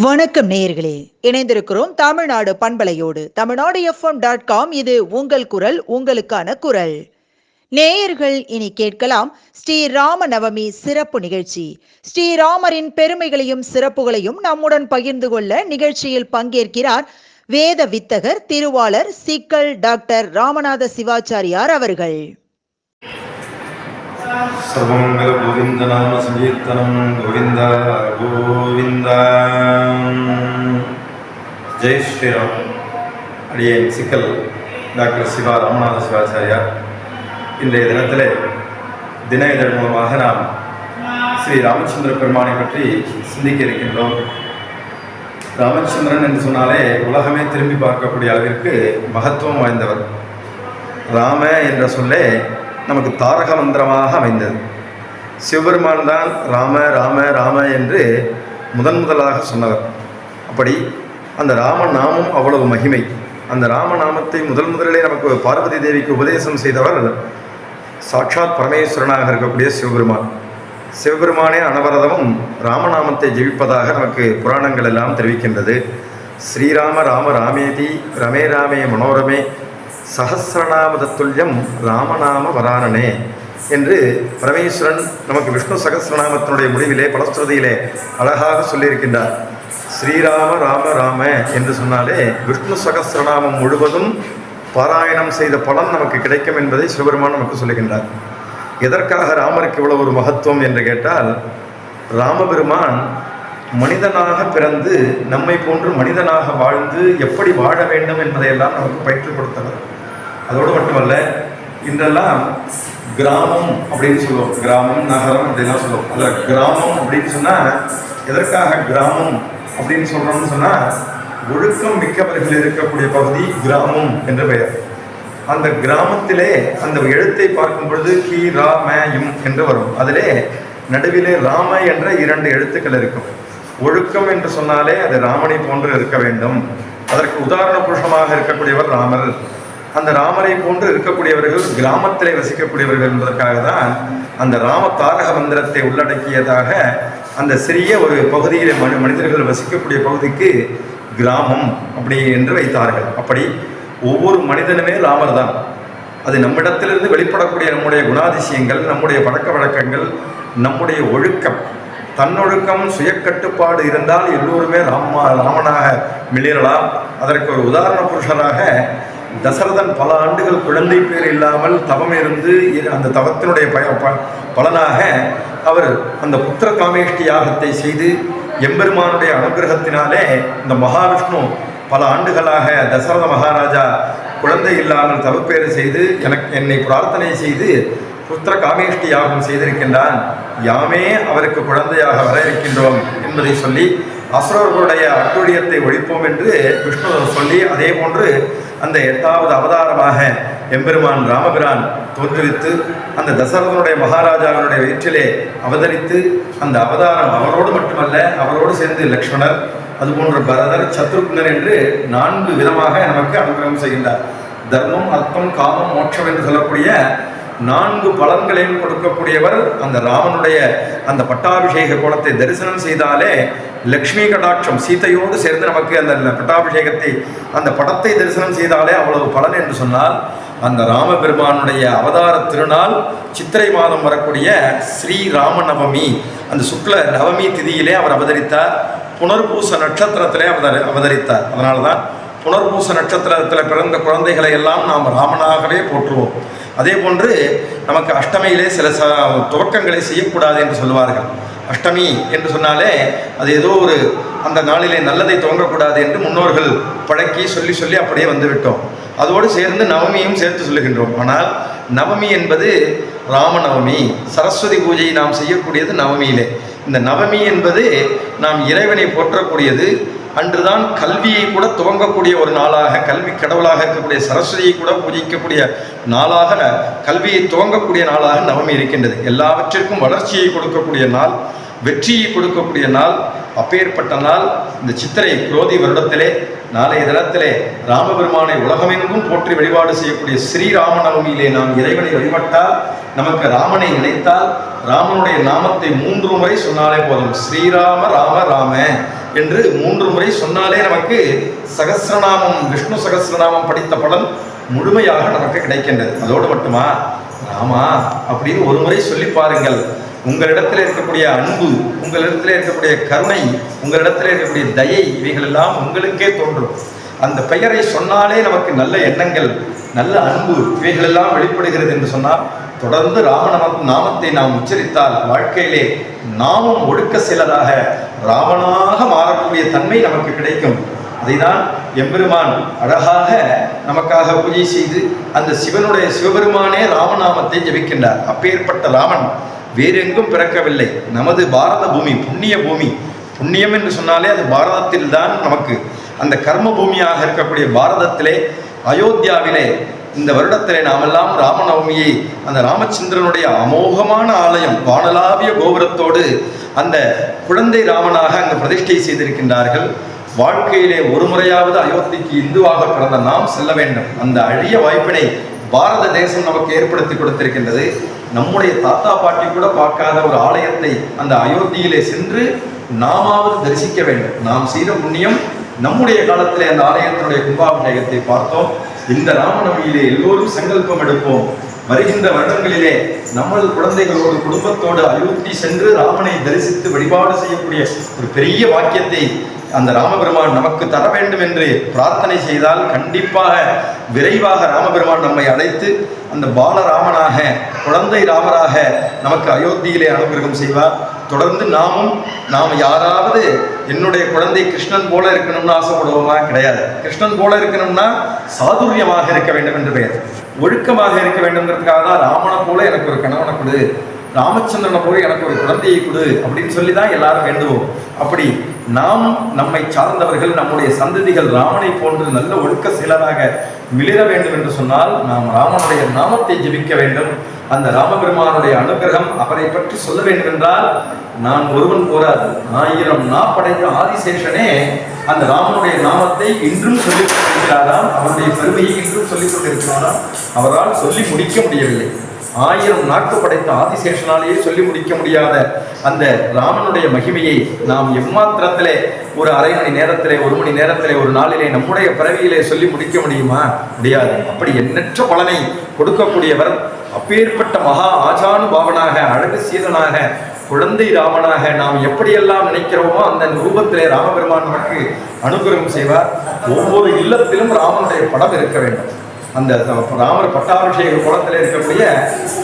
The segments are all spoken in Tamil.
வணக்கம் நேயர்களே இணைந்திருக்கிறோம் தமிழ்நாடு பண்பலையோடு. தமிழ்நாடு எஃப்எம் டாட் காம் இது உங்கள் குரல் உங்களுக்கான குரல். நேயர்கள் இனி கேட்கலாம் ஸ்ரீராம நவமி சிறப்பு நிகழ்ச்சி. ஸ்ரீராமரின் பெருமைகளையும் சிறப்புகளையும் நம்முடன் பகிர்ந்து கொள்ள நிகழ்ச்சியில் பங்கேற்கிறார் வேத வித்தகர் திருவாளர் சிக்கல் டாக்டர் ராமநாத சிவாச்சாரியார் அவர்கள். சர்வமங்கல கோவிந்த நாம சங்கீர்த்தனம் கோவிந்தா கோவிந்தா. ஜெய் ஸ்ரீராம். அடியே சிக்கல் டாக்டர் சிவா ராமநாத சிவாச்சாரியார். இன்றைய தினத்தில் தின இதழ் மூலமாக நாம் ஸ்ரீ ராமச்சந்திர பெருமானை பற்றி சிந்திக்க இருக்கின்றோம். ராமச்சந்திரன் என்று சொன்னாலே உலகமே திரும்பி பார்க்கக்கூடிய அளவிற்கு மகத்துவம் வாய்ந்தவர். ராம என்ற சொல்லே நமக்கு தாரக மந்திரமாக அமைந்தது. சிவபெருமான் தான் ராம ராம ராம என்று முதன் முதலாக சொன்னவர். அப்படி அந்த ராம நாமம் அவ்வளவு மகிமை. அந்த ராம நாமத்தை முதல் முதலிலே நமக்கு பார்வதி தேவிக்கு உபதேசம் செய்தவர் சாட்சாத் பரமேஸ்வரனாக இருக்கக்கூடிய சிவபெருமான். சிவபெருமானே அனவரதமும் ராமநாமத்தை ஜெயிப்பதாக நமக்கு புராணங்கள் எல்லாம் தெரிவிக்கின்றது. ஸ்ரீராம ராம ராமேதி ரமே ராமே மனோரமே சகசிரநாமதத்துல்யம் ராமநாம வராணனே என்று பரமேஸ்வரன் நமக்கு விஷ்ணு சகசிரநாமத்தினுடைய முடிவிலே பலஸ்ருதியிலே அழகாக சொல்லியிருக்கின்றார். ஸ்ரீராம ராம ராம என்று சொன்னாலே விஷ்ணு சகசிரநாமம் முழுவதும் பாராயணம் செய்த பலன் நமக்கு கிடைக்கும் என்பதை சிவபெருமான் நமக்கு சொல்லுகின்றார். எதற்காக ராமருக்கு இவ்வளவு ஒரு மகத்துவம் என்று கேட்டால் ராமபெருமான் மனிதனாக பிறந்து நம்மை போன்று மனிதனாக வாழ்ந்து எப்படி வாழ வேண்டும் என்பதையெல்லாம் நமக்கு பயிற்றுக் கொடுத்தவர் அதோடு மட்டுமல்ல இன்றெல்லாம் கிராமம் அப்படின்னு சொல்லுவோம். கிராமம் நகரம் இதெல்லாம் சொல்லுவோம். அதில் கிராமம் அப்படின்னு சொன்னால் எதற்காக கிராமம் அப்படின்னு சொல்கிறோம்னு சொன்னால் ஒழுக்கம் மிக்கவர்கள் இருக்கக்கூடிய பகுதி கிராமம் என்ற பெயர். அந்த கிராமத்திலே அந்த எழுத்தை பார்க்கும் பொழுது கி ரா ம இம் என்று வரும். அதிலே நடுவிலே ராம என்ற இரண்டு எழுத்துக்கள் இருக்கும். ஒழுக்கம் என்று சொன்னாலே அது ராமனை போன்று இருக்க வேண்டும். அதற்கு உதாரண புருஷமாக இருக்கக்கூடியவர் ராமர். அந்த ராமரை போன்று இருக்கக்கூடியவர்கள் கிராமத்திலே வசிக்கக்கூடியவர்கள் என்பதற்காக தான் அந்த ராம தாரக மந்திரத்தை உள்ளடக்கியதாக அந்த சிறிய ஒரு பகுதியில் மனி மனிதர்கள் வசிக்கக்கூடிய பகுதிக்கு கிராமம் அப்படி என்று வைத்தார்கள். அப்படி ஒவ்வொரு மனிதனுமே ராமர் தான். அது நம்மிடத்திலிருந்து வெளிப்படக்கூடிய நம்முடைய குணாதிசயங்கள் நம்முடைய பழக்க வழக்கங்கள் நம்முடைய ஒழுக்கம். தன்னொழுக்கம் சுயக்கட்டுப்பாடு இருந்தால் எல்லோருமே ராமா ராமனாக மிளிரலாம். அதற்கு ஒரு உதாரண புருஷராக தசரதன் பல ஆண்டுகள் குழந்தை பேர் இல்லாமல் தவம் இருந்து அந்த தவத்தினுடைய பய ப- பலனாக அவர் அந்த புத்திர காமேஷ்டி யாகத்தை செய்து எம்பெருமானுடைய அனுகிரகத்தினாலே இந்த மகாவிஷ்ணு பல ஆண்டுகளாக தசரத மகாராஜா குழந்தை இல்லாமல் தவப்பேறு செய்து எனக்கு என்னை பிரார்த்தனை செய்து புத்திர காமேஷ்டி யாகம் செய்திருக்கின்றான். யாமே அவருக்கு குழந்தையாக வர இருக்கின்றோம் என்பதை சொல்லி அசுரர்களுடைய அட்டுழியத்தை ஒழிப்போம் என்று விஷ்ணு சொல்லி அதே போன்று அந்த எட்டாவது அவதாரமாக எம்பெருமான் ராமபிரான் தோற்றுவித்து அந்த தசரதனுடைய மகாராஜாவினுடைய வயிற்றிலே அவதரித்து அந்த அவதாரம் அவரோடு மட்டுமல்ல அவரோடு சேர்ந்து லக்ஷ்மணர் அதுபோன்று பரதர் சத்ருக்னர் என்று நான்கு விதமாக நமக்கு அனுகிரகம் செய்கின்றார். தர்மம் அர்த்தம் காமம் மோட்சம் என்று சொல்லக்கூடிய நான்கு பலன்களையும் கொடுக்கக்கூடியவர் அந்த ராமனுடைய அந்த பட்டாபிஷேக கோலத்தை தரிசனம் செய்தாலே லக்ஷ்மி கடாட்சம் சீதையோடு சேர்ந்து நமக்கு அந்த பட்டாபிஷேகத்தை அந்த படத்தை தரிசனம் செய்தாலே அவ்வளவு பலன் என்று சொன்னால் அந்த ராமபெருமானுடைய அவதார திருநாள் சித்திரை மாதம் வரக்கூடிய ஸ்ரீ ராமநவமி அந்த சுக்ல நவமி திதியிலே அவர் அவதரித்தார். புனர்பூச நட்சத்திரத்திலே அவதரி அவதரித்தார். அதனால தான் புனர்பூச நட்சத்திரத்தில் பிறந்த குழந்தைகளை எல்லாம் நாம் ராமனாகவே போற்றுவோம். அதே போன்று நமக்கு அஷ்டமியிலே சில ச துவக்கங்களை செய்யக்கூடாது என்று சொல்லுவார்கள். அஷ்டமி என்று சொன்னாலே அது ஏதோ ஒரு அந்த நாளிலே நல்லதை துவங்கக்கூடாது என்று முன்னோர்கள் பழக்கி சொல்லி சொல்லி அப்படியே வந்துவிட்டோம். அதோடு சேர்ந்து நவமியும் சேர்த்து சொல்லுகின்றோம். ஆனால் நவமி என்பது ராமநவமி. சரஸ்வதி பூஜை நாம் செய்யக்கூடியது நவமியிலே. இந்த நவமி என்பது நாம் இறைவனை போற்றக்கூடியது அன்றுதான் கல்வியை கூட துவங்கக்கூடிய ஒரு நாளாக கல்வி கடவுளாக இருக்கக்கூடிய சரஸ்வதியை கூட பூஜிக்கக்கூடிய நாளாக கல்வியை துவங்கக்கூடிய நாளாக நவமி இருக்கின்றது. எல்லாவற்றிற்கும் வளர்ச்சியை கொடுக்கக்கூடிய நாள் வெற்றியை கொடுக்கக்கூடிய நாள் அப்பேற்பட்ட நாள். இந்த சித்திரை குரோதி வருடத்திலே நாளைய தினத்திலே ராமபெருமானை உலகமெங்கும் போற்றி வழிபாடு செய்யக்கூடிய ஸ்ரீராமநவமியிலே நாம் இறைவனை வழிபட்டால் நமக்கு ராமனை நினைத்தால் ராமனுடைய நாமத்தை மூன்று முறை சொன்னாலே போதும். ஸ்ரீராம ராம ராம. என்று மூன்று முறை சொன்னாலே நமக்கு சகசிரநாமம் விஷ்ணு சகஸ்ரநாமம் படித்த பலன் முழுமையாக நமக்கு கிடைக்கின்றது. அதோடு மட்டுமா? ஆமா. அப்படின்னு ஒரு முறை சொல்லி பாருங்கள். உங்களிடத்தில் இருக்கக்கூடிய அன்பு உங்களிடத்தில் இருக்கக்கூடிய கருணை உங்களிடத்தில் இருக்கக்கூடிய தயை இவைகளெல்லாம் உங்களுக்கே தோன்றும். அந்த பெயரை சொன்னாலே நமக்கு நல்ல எண்ணங்கள் நல்ல அன்பு இவைகளெல்லாம் வெளிப்படுகிறது என்று சொன்னால் தொடர்ந்து ராமநாம நாமத்தை நாம் உச்சரித்தால் வாழ்க்கையிலே நாமும் ஒடுக்க சிலராக ராவணாக மாறக்கூடிய தன்மை நமக்கு கிடைக்கும். அதைதான் எம்பெருமான் அழகாக நமக்காக பூஜை செய்து அந்த சிவனுடைய சிவபெருமானே ராமநாமத்தை ஜெபிக்கின்றார். அப்பேற்பட்ட ராமன் வேறெங்கும் பிறக்கவில்லை. நமது பாரத பூமி புண்ணிய பூமி. புண்ணியம் என்று சொன்னாலே அது பாரதத்தில் தான் நமக்கு. அந்த கர்ம பூமியாக இருக்கக்கூடிய பாரதத்திலே அயோத்தியாவிலே இந்த வருடத்திலே நாமெல்லாம் ராமநவமியை அந்த ராமச்சந்திரனுடைய அமோகமான ஆலயம் வானலாவிய கோபுரத்தோடு அந்த குழந்தை ராமனாக அங்கு பிரதிஷ்டை செய்திருக்கின்றார்கள். வாழ்க்கையிலே ஒரு முறையாவது அயோத்திக்கு இந்துவாக பிறந்த நாம் செல்ல வேண்டும். அந்த அழிய வாய்ப்பினை பாரத தேசம் நமக்கு ஏற்படுத்தி கொடுத்திருக்கின்றது. நம்முடைய தாத்தா பாட்டி கூட பார்க்காத ஒரு ஆலயத்தை அந்த அயோத்தியிலே சென்று நாமாவது தரிசிக்க வேண்டும். நாம் செய்த புண்ணியம் நம்முடைய காலத்திலே அந்த ஆலயத்தினுடைய கும்பாபிஷேகத்தை பார்த்தோம். இந்த ராமநவமியிலே எல்லோரும் சங்கல்பம் எடுப்போம். வருகின்ற வருடங்களிலே நமது குழந்தைகளோடு குடும்பத்தோடு அயோத்தி சென்று ராமனை தரிசித்து வழிபாடு செய்யக்கூடிய ஒரு பெரிய வாக்கியத்தை அந்த ராமபெருமான் நமக்கு தர வேண்டும் என்று பிரார்த்தனை செய்தால் கண்டிப்பாக விரைவாக ராமபெருமான் நம்மை அழைத்து அந்த பாலராமனாக குழந்தை ராமராக நமக்கு அயோத்தியிலே அனுகிரகம் செய்வார். தொடர்ந்து நாமும் நாம் யாராவது என்னுடைய குழந்தை கிருஷ்ணன் போல இருக்கணும்னு ஆசைப்படுவோமா? கிடையாது. கிருஷ்ணன் போல இருக்கணும்னா சாதுரியமாக இருக்க வேண்டும் என்று பெயர். ஒழுக்கமாக இருக்க வேண்டும்ங்கிறதுக்காக தான் ராமனை போல எனக்கு ஒரு கணவனை கொடு. ராமச்சந்திரனை போல எனக்கு ஒரு குழந்தையை கொடு அப்படின்னு சொல்லி தான் எல்லாரும் வேண்டுவோம். அப்படி நாம் நம்மை சார்ந்தவர்கள் நம்முடைய சந்ததிகள் ராமனை போன்று நல்ல ஒழுக்க செயலராக மிளிர வேண்டும் என்று சொன்னால் நாம் ராமனுடைய நாமத்தை ஜெபிக்க வேண்டும். அந்த ராமபெருமானுடைய அனுகிரகம் அவரை பற்றி சொல்ல வேண்டும் என்றால் நான் ஒருவன் போராது. ஆயிரம் நா படைத்த ஆதிசேஷனே அந்த ராமனுடைய நாமத்தை இன்றும் சொல்லிக் கொண்டிருக்கிறாராம். அவருடைய பெருமையை இன்றும் சொல்லிக் கொண்டிருக்கிறாராம். அவரால் சொல்லி முடிக்க முடியவில்லை. ஆயிரம் நாக்கு படைத்த ஆதிசேஷனாலேயே சொல்லி முடிக்க முடியாத அந்த ராமனுடைய மகிமையை நாம் எம்மாத்திரத்திலே ஒரு அரை மணி நேரத்திலே ஒரு மணி நேரத்திலே ஒரு நாளிலே நம்முடைய பிறவியிலே சொல்லி முடிக்க முடியுமா? முடியாது. அப்படி எண்ணற்ற பலனை கொடுக்கக்கூடியவர் அப்பேற்பட்ட மகா ஆஜானுபாவனாக அழகு சீதனாக குழந்தை ராமனாக நாம் எப்படியெல்லாம் நினைக்கிறோமோ அந்த ரூபத்திலே ராமபெருமான் நமக்கு அனுகிரகம் செய்வார். ஒவ்வொரு இல்லத்திலும் ராமனுடைய படம் இருக்க வேண்டும். அந்த ராமர் பட்டாபிஷேக குளத்தில் இருக்கக்கூடிய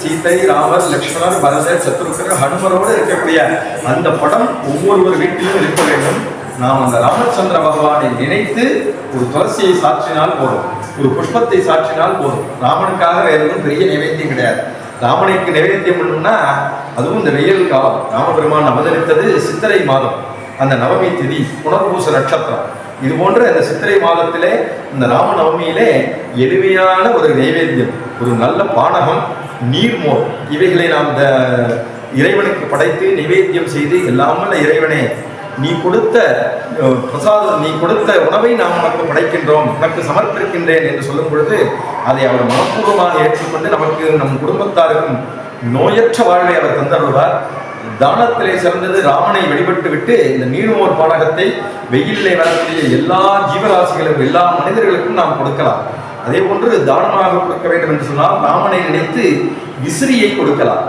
சீதை ராமர் லக்ஷ்மணர் பரதர் சத்ருக்கர் ஹனுமரோடு இருக்கக்கூடிய அந்த படம் ஒவ்வொருவர் வீட்டிலும் இருக்க வேண்டும். நாம் அந்த ராமச்சந்திர பகவானை நினைத்து ஒரு துளசியை சாற்றினால் போதும். ஒரு புஷ்பத்தை சாற்றினால் போதும். ராமனுக்காக வேறு எதுவும் பெரிய நைவேத்தியம் கிடையாது. ராமனுக்கு நைவேத்தியம் பண்ணணும்னா அதுவும் இந்த வெயில் காலம். ராமபெருமான் அவதரித்தது சித்திரை மாதம். அந்த நவமி திதி புனர்பூச நட்சத்திரம். இது போன்ற இந்த சித்திரை மாதத்திலே இந்த ராமநவமியிலே எளிமையான ஒரு நைவேத்தியம் ஒரு நல்ல பானகம் நீர்மோர் இவைகளை நாம் இந்த இறைவனுக்கு படைத்து நிவேத்தியம் செய்து எல்லாமல்ல இறைவனே நீ கொடுத்த பிரசாதம் நீ கொடுத்த உணவை நாம் உனக்கு படைக்கின்றோம் உனக்கு சமர்ப்பிக்கின்றேன் என்று சொல்லும் பொழுது அதை அவர் மனப்பூர்வமாக ஏற்றுக்கொண்டு நமக்கு நம் குடும்பத்தாருக்கும் நோயற்ற வாழ்வை அவர் தந்தருள்வார். தானத்திலே சிறந்தது ராமனை வழிபட்டு விட்டு இந்த நீர்மோர் பாடகத்தை வெயிலிலே வரக்கூடிய எல்லா ஜீவராசிகளுக்கும் எல்லா மனிதர்களுக்கும் நாம் கொடுக்கலாம். அதே போன்று தானமாக கொடுக்க வேண்டும் என்று சொன்னால் ராமனை நினைத்து விசிறியை கொடுக்கலாம்.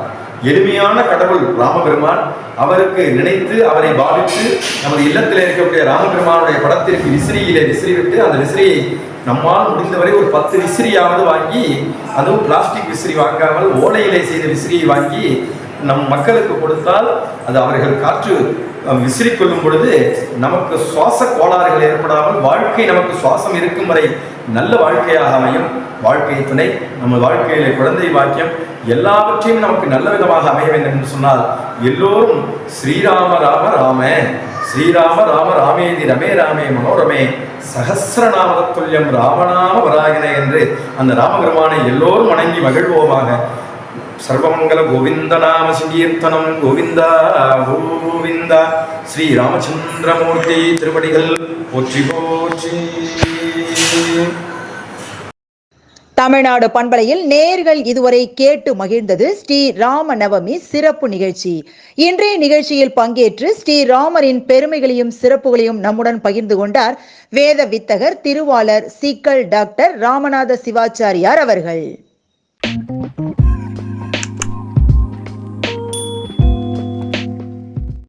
எளிமையான கடவுள் ராமபெருமான் அவருக்கு நினைத்து அவரை பாவித்து நமது இல்லத்தில் இருக்கக்கூடிய ராமபெருமானுடைய படத்திற்கு விசிறியிலே விசிறி விட்டு அந்த விசிறியை நம்மால் முடிந்தவரை ஒரு பத்து விசிறியாவது வாங்கி அதுவும் பிளாஸ்டிக் விசிறி வாங்காமல் ஓலையிலே செய்த விசிறியை வாங்கி நம் மக்களுக்கு கொடுத்தால் அது அவர்கள் காற்று விசிறி விசிறிக் கொள்ளும் பொழுது நமக்கு சுவாச கோளாறுகள் ஏற்படாமல் வாழ்க்கை நமக்கு சுவாசம் இருக்கும் வரை நல்ல வாழ்க்கையாக அமையும். வாழ்க்கை துணை நம்ம வாழ்க்கையில குழந்தை வாக்கியம் எல்லாவற்றையும் நமக்கு நல்ல விதமாக அமைய வேண்டும் என்று சொன்னால் எல்லோரும் ஸ்ரீராம ராம ராம ஸ்ரீராம ராம ராமேதி ரமே ராமே மனோரமே சகசிரநாமத்துல்யம் ராமநாம வராயன என்று அந்த ராமபெருமானை எல்லோரும் வணங்கி மகிழ்வோமாக. சர்வமங்கல கோவிந்த நாம சங்கீர்த்தனம் கோவிந்தா கோவிந்தா. ஸ்ரீ ராமச்சந்திரமூர்த்தி திருவடிகள் போற்றி போற்றி. தமிழ்நாடு பண்பலையில் நேர்கள் இதுவரை கேட்டு மகிழ்ந்தது ஸ்ரீ ராம நவமி சிறப்பு நிகழ்ச்சி. இன்றைய நிகழ்ச்சியில் பங்கேற்று ஸ்ரீ ராமரின் பெருமைகளையும் சிறப்புகளையும் நம்முடன் பகிர்ந்து கொண்டார் வேத வித்தகர் திருவாளர் சீக்கல் டாக்டர் ராமநாத சிவாச்சாரியார் அவர்கள்.